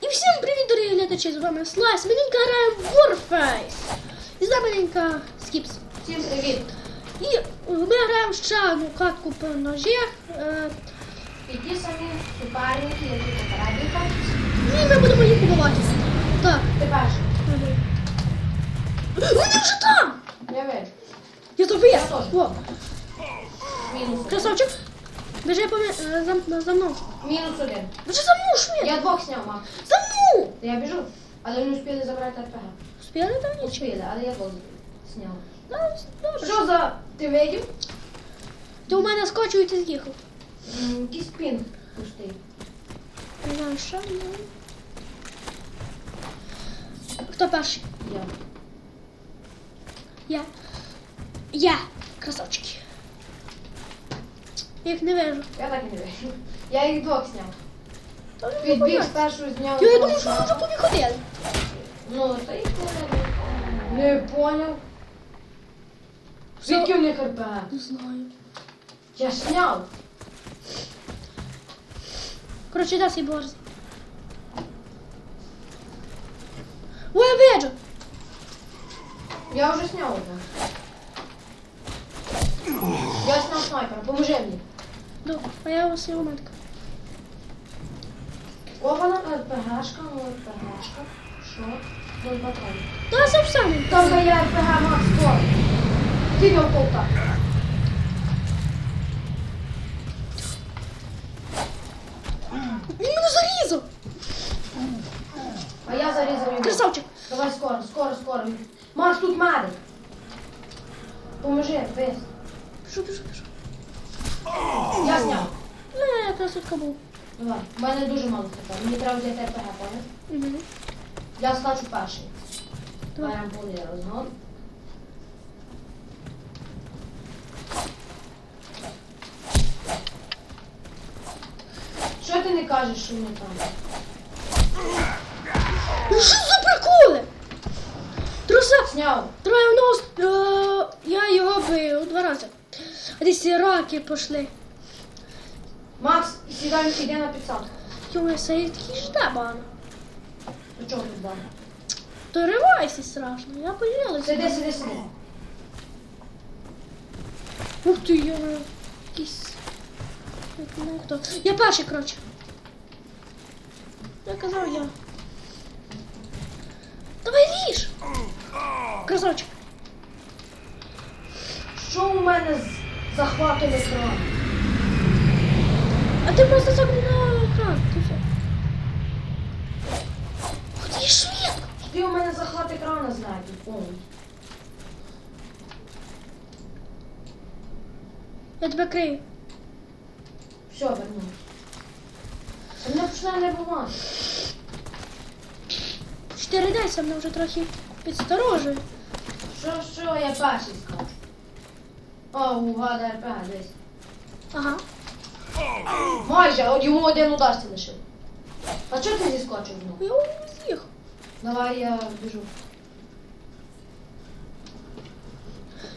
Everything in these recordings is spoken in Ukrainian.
І всім привіт, дорогі глядачі! З вами Слайс. Ми ненька граємо в Warface. І з нами ненька Скіпс. Всім привіт! І ми граємо ще одну катку по ножах. Е, Які самі суперники, які попередні катці? І ми будемо їх купувати. Так. Ти перший. Вони вже там! Я вижу. Я забив! Я теж. О. Біжи по мен- е, за, за мною. Мінус один. Біжи за мною, швидко! Я двох зняв, Макс. За мною! Я біжу. Але не успіли забрати РПГ. Успіли там нічого? Успіли, але я двох зняв. Да, Добре. Що за... Ти видів? Ти у мене скочив і ти з'їхав. Якийсь пінг пустий. Не знаю, що. ну. Хто перший? Я. Я. Я. Красавчики. Я їх не вижу. Я так і не вижу. Я їх двох зняв. Підбіг спершу зняв. Я, думаю, що вони вже повіходили. Ну, та їх не Не поняв. Звідки в них РПГ? Не знаю. Я ж зняв. Коротше, дай свій борз. Ой, я бачу. Я вже сняв одне. Я сняв снайпера, поможи мені. Ну, а я ось його метка. Ована РПГшка, ну РПГшка. Що? Ноль патронів. Та це все не. Там я РПГ Макс Фор. Ти його полта. Він мене зарізав. А я зарізав його. Красавчик. Давай скоро, скоро, скоро. Макс, тут медик. Поможи, весь. Пішов, пішов, пішов. Я зняв. Не, я красотка був. Давай. У мене дуже мало хп. Мені треба взяти РПГ, поняв? Угу. Я скачу перший. Давай. Повний розгон. Що ти не кажеш, що ми там? Ну що за приколи? Труса. Сняв. Троє в нос. Е, я його бив два рази. Десь раки пішли. Макс, сідай, іди на підсадку. Йому це такий жде бана. До чого тут дам? То ривайся страшно, я поділилася. Сиди, сиди, сиди. Ух ти, я якийсь. як не хто. Я перший, коротше. Я казав я. Давай ріж! Красавчик. Що у мене з захватом екрану? А ти просто загни на екран. Ти, швидко! Ти у мене захват екрану знає, повний. Я тебе крию. Все, вернув. А мене починає не бувати. Чотири десять мене вже трохи підсторожує. Що, що я перший скажу? О, угада РПГ десь. Ага. Майже, от йому один удар лишив. А чого ти зіскочив знову? Я з'їхав. Давай я біжу.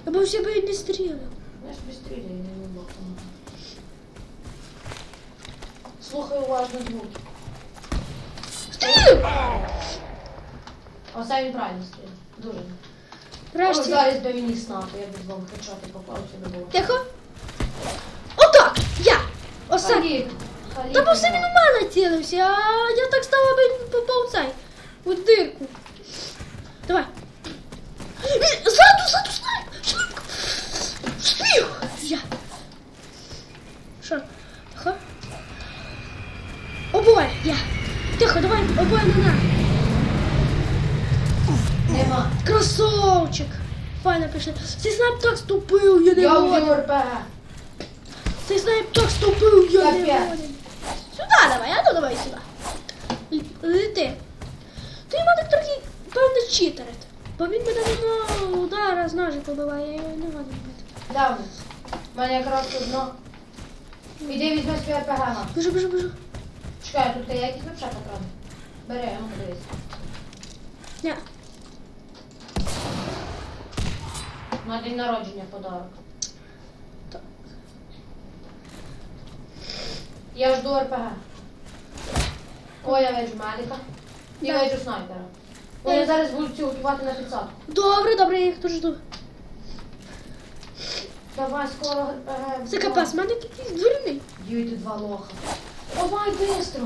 Я боюся, би не стріляв. Я ж быстрее, я не буду. Слухай уважно звуки. Стріляв! Оце він правильно стріляв. Дуже. Врешті. зараз би він і снапи, я б з вами хедшоти попав сюди було. Тихо. Отак! Я! Халік. Та бо все він у мене цілився, а я так став, аби він попав цей. У дирку. Давай. Е, Ззаду, ззаду, снайп! Швидко! Спів! Я. Що? Тихо. Обоє, я. Тихо, давай, обоє мене. Нема. Красавчик! Файно пішли. Цей снайп так ступив, я не Я РПГ. Цей снайп так ступив, я не Капець. Сюди давай, а ну давай сюди. Л- Лети. Ти мене трохи, певно, читерить. Бо він мене на удара з ножі побиває, я його не годен бити. Давно. У мене якраз одно. Іди візьми свій РПГ. на. Біжу, біжу, біжу. Чекай, тут є якісь вообще патрони. Бери, а ну подивись. Ня. На день народження подарок. Так. Я жду РПГ. О, я виджу медика. І Да. виджу снайпера. Вони зараз будуть ці готувати на підсадку. Добре, добре, я їх тут жду. Давай скоро. е, Це капець, в мене якийсь дурний. Б'ють два лоха. Давай бистро.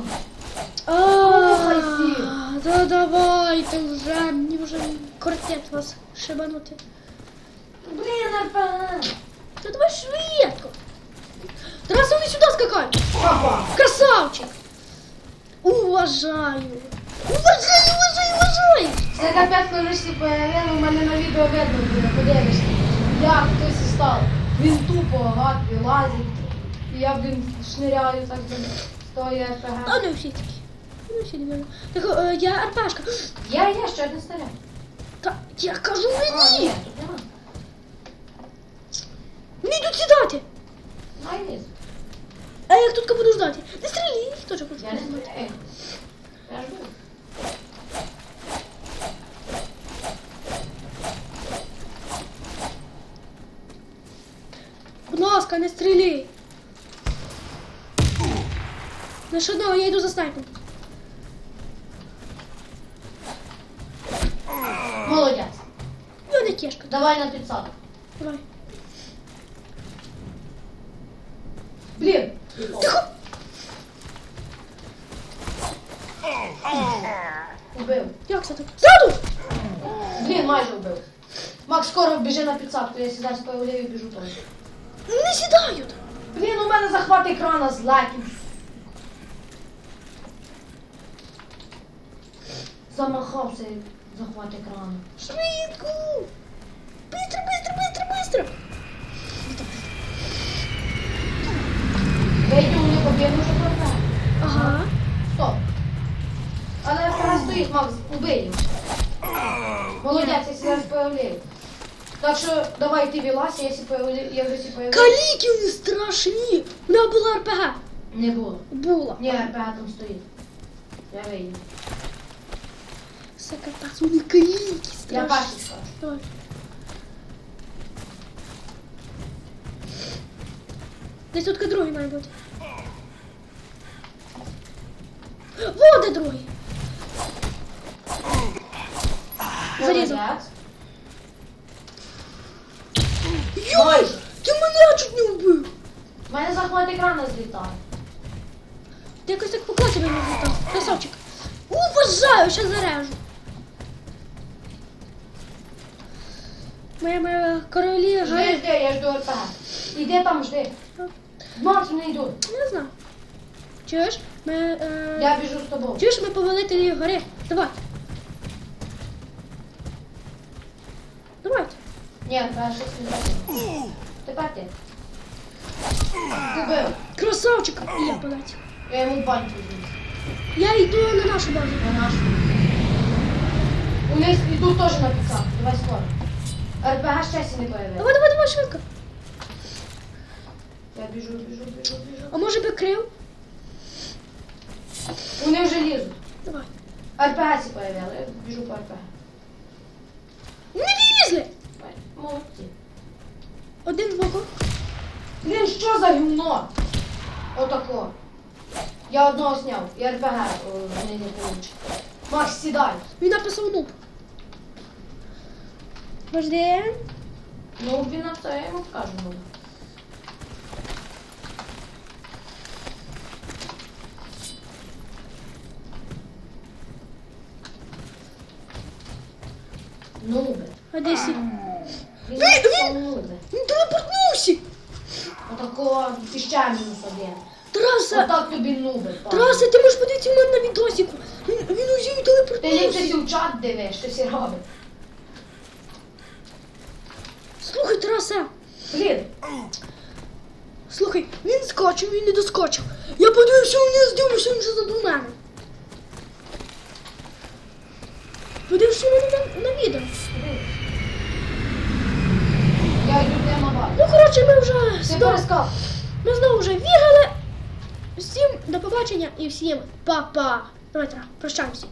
Всі. Да давайте вже, мені вже кортет вас шибанути. Блін, РПГ. Та давай швидко. Тарас, вони сюди скакай. Папа. Красавчик. Уважаю. Уважаю, уважаю, уважаю. Це капець, коли всі появили, у мене на відео видно буде, подивишся. Як хтось став. Він тупо гад вилазить. І я, блін, шниряю так тої А РПГ. не всі такі. Ну, всі не мене. Так, е, я арпашка. Я є, ще один снаряд. Та я кажу А, ні, тут нема. Мені тут сідати. Най. А я тут буду ждати. Не стріляй, їх теж хочу. Я не знаю. Я жду. Будь ласка, не стріляй. Лише одного, я йду за снайпом. Молодець. Я не кешка. Давай на підсадку. Давай. Блін. Тихо. Убив. Як це так? Ззаду! Блін, майже вбив. Макс, скоро біжи на підсадку, я сідаю з появлів і біжу теж. Не сідають. Блін, у мене захват екрана з лаків. Замахався і захват екрану. Швидко. Быстро, быстро, быстро, Быстро. Вийдемо мені побігну, що правда. Ага. Стоп. Але вона стоїть, Макс, убий. Молодець, я сідаю з появлів. Так що давай ти вілася, я, сі появлю- я вже сі появив. Каліки вони страшні. У мене була РПГ. Не було. Була. Ні, РПГ там стоїть. Я вийду. Все капець, вони каліки страшні. Я перший скажу. Десь тут другий має бути. Во, де другий. Зарізав. Йой! Ти мене чуть не вбив. У мене захват екрана злітає. Ти якось так покласти мене злітав. Красавчик. Уважаю, ще зарежу. Моя моя королі Жди, жди, я жду РПГ. Іди там, жди. Макс, не йду. Не знаю. Чуєш? Ми, е... Я біжу з тобою. Чуєш, ми повелителі гори. Давай. Давайте. Ні, перше не Тепер ти. Убив. Красавчик. І я полетів. Я йому баньку зніс. Я йду на нашу базу. На нашу. Униз іду теж на підсадку. Давай скоро. РПГ ще сі не появилось. Давай, давай, давай, швидко. Я біжу, біжу, біжу, біжу. А може би крив? Вони вже лізуть. Давай. РПГ сі появили. Я біжу по РПГ. Не вилізли! Молодці. Один збоку. Блін, що за гімно? Отако. Я одного сняв. І РПГ о, вони не получить. Макс, сідай. Він написав нуб. Подожди. Ну, він на це я йому скажу. Ну. Нуби. А де сі? Він він- телепортнувся. Отако мінус один. Тараса, Отак тобі нуби. пане. Тараса, ти можеш подивитися в мене на відосику. Він, він узів Ти ліпше телепортнувся. сі в чат дивиш, що всі робить. Слухай, Тараса. Блін, Слухай, він скочив, він не доскочив. Я подивився вниз, дивлюся, він вже за мене. Подивився мене на, на відео. я йду прямо бак. Ну, коротше, ми вже Ти знову, перескав. ми знову вже віграли. Всім до побачення і всім па-па. Давайте прощаємося.